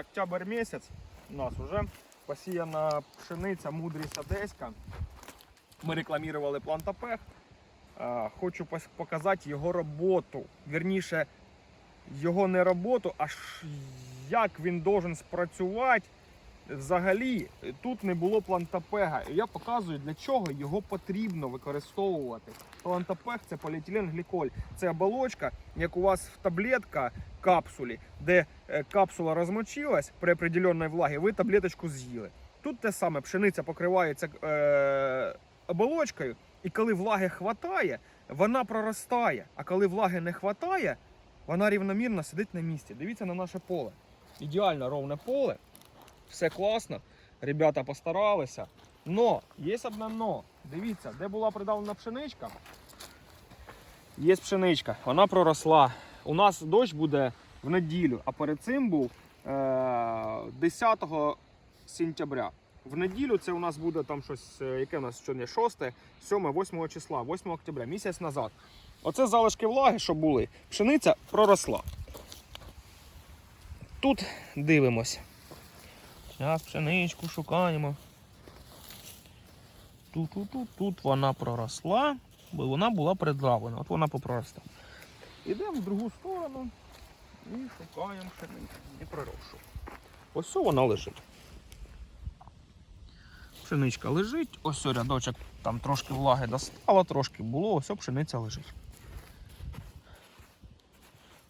октябрь місяць у нас вже посіяна пшениця мудрість одеська. Ми рекламували плантапех. Е, Хочу показати його роботу. Вірніше, його не роботу, а як він должен спрацювати. Взагалі тут не було плантапега. Я показую, для чого його потрібно використовувати. Плантапег це поліетиленгліколь. Це оболочка, як у вас в таблетка капсулі, де е, капсула розмочилась при определенній влагі, ви таблеточку з'їли. Тут те саме пшениця покривається е, оболочкою, і коли влаги хватає, вона проростає. А коли влаги не хватає, вона рівномірно сидить на місці. Дивіться на наше поле. Ідеально ровне поле. Все класно. Ребята постаралися. Но, є одне но. Дивіться, де була придавлена пшеничка. Є пшеничка, вона проросла. У нас дощ буде в неділю, а перед цим був е- 10 сентября. В неділю це у нас буде там щось, е, яке у нас сьогодні 6, 7, 8 числа, 8 октября, місяць назад. Оце залишки влаги, що були. Пшениця проросла. Тут дивимось. Зараз пшеничку шукаємо. Тут, тут, тут, тут вона проросла, бо вона була придравлена. От вона попроросла. Йдемо в другу сторону і шукаємо пшеницю. Не проросшу. Ось вона лежить. Пшеничка лежить, ось рядочок, там трошки влаги достало, трошки було, ось пшениця лежить.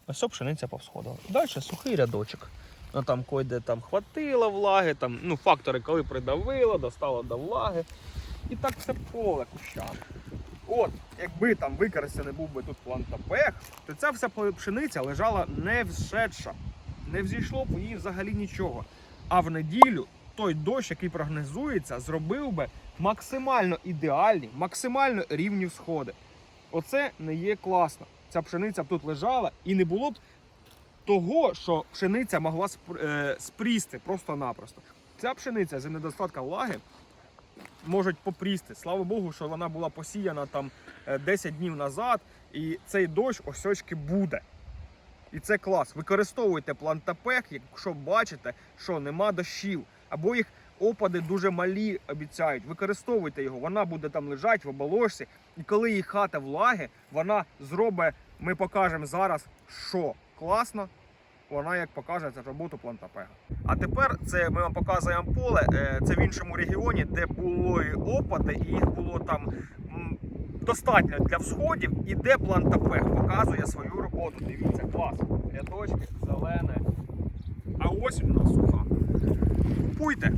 Ось пшениця повсходила. Далі сухий рядочок. Ну там койде там хватило влаги, там, ну, фактори, коли придавило, достало до влаги. І так все поле кущами. От, якби там використаний був би тут плантапех, то ця вся пшениця лежала не взшедша. Не взійшло б у її взагалі нічого. А в неділю той дощ, який прогнозується, зробив би максимально ідеальні, максимально рівні всходи. Оце не є класно. Ця пшениця б тут лежала і не було б того, що пшениця могла е, спрісти просто-напросто. Ця пшениця за недостатка влаги може попрісти. Слава Богу, що вона була посіяна там е, 10 днів назад, і цей дощ осьочки буде. І це клас. Використовуйте плантапек, якщо бачите, що нема дощів, або їх опади дуже малі обіцяють. Використовуйте його, вона буде там лежати в оболочці. І коли їй хата влаги, вона зробить, ми покажемо зараз, що класно. Вона як покаже роботу плантапега. А тепер це ми вам показуємо поле. е, Це в іншому регіоні, де були опади, і їх було там достатньо для всходів, і де плантапег показує свою роботу. Дивіться, клас. Рядочки, зелене. А ось у нас суха. Купуйте.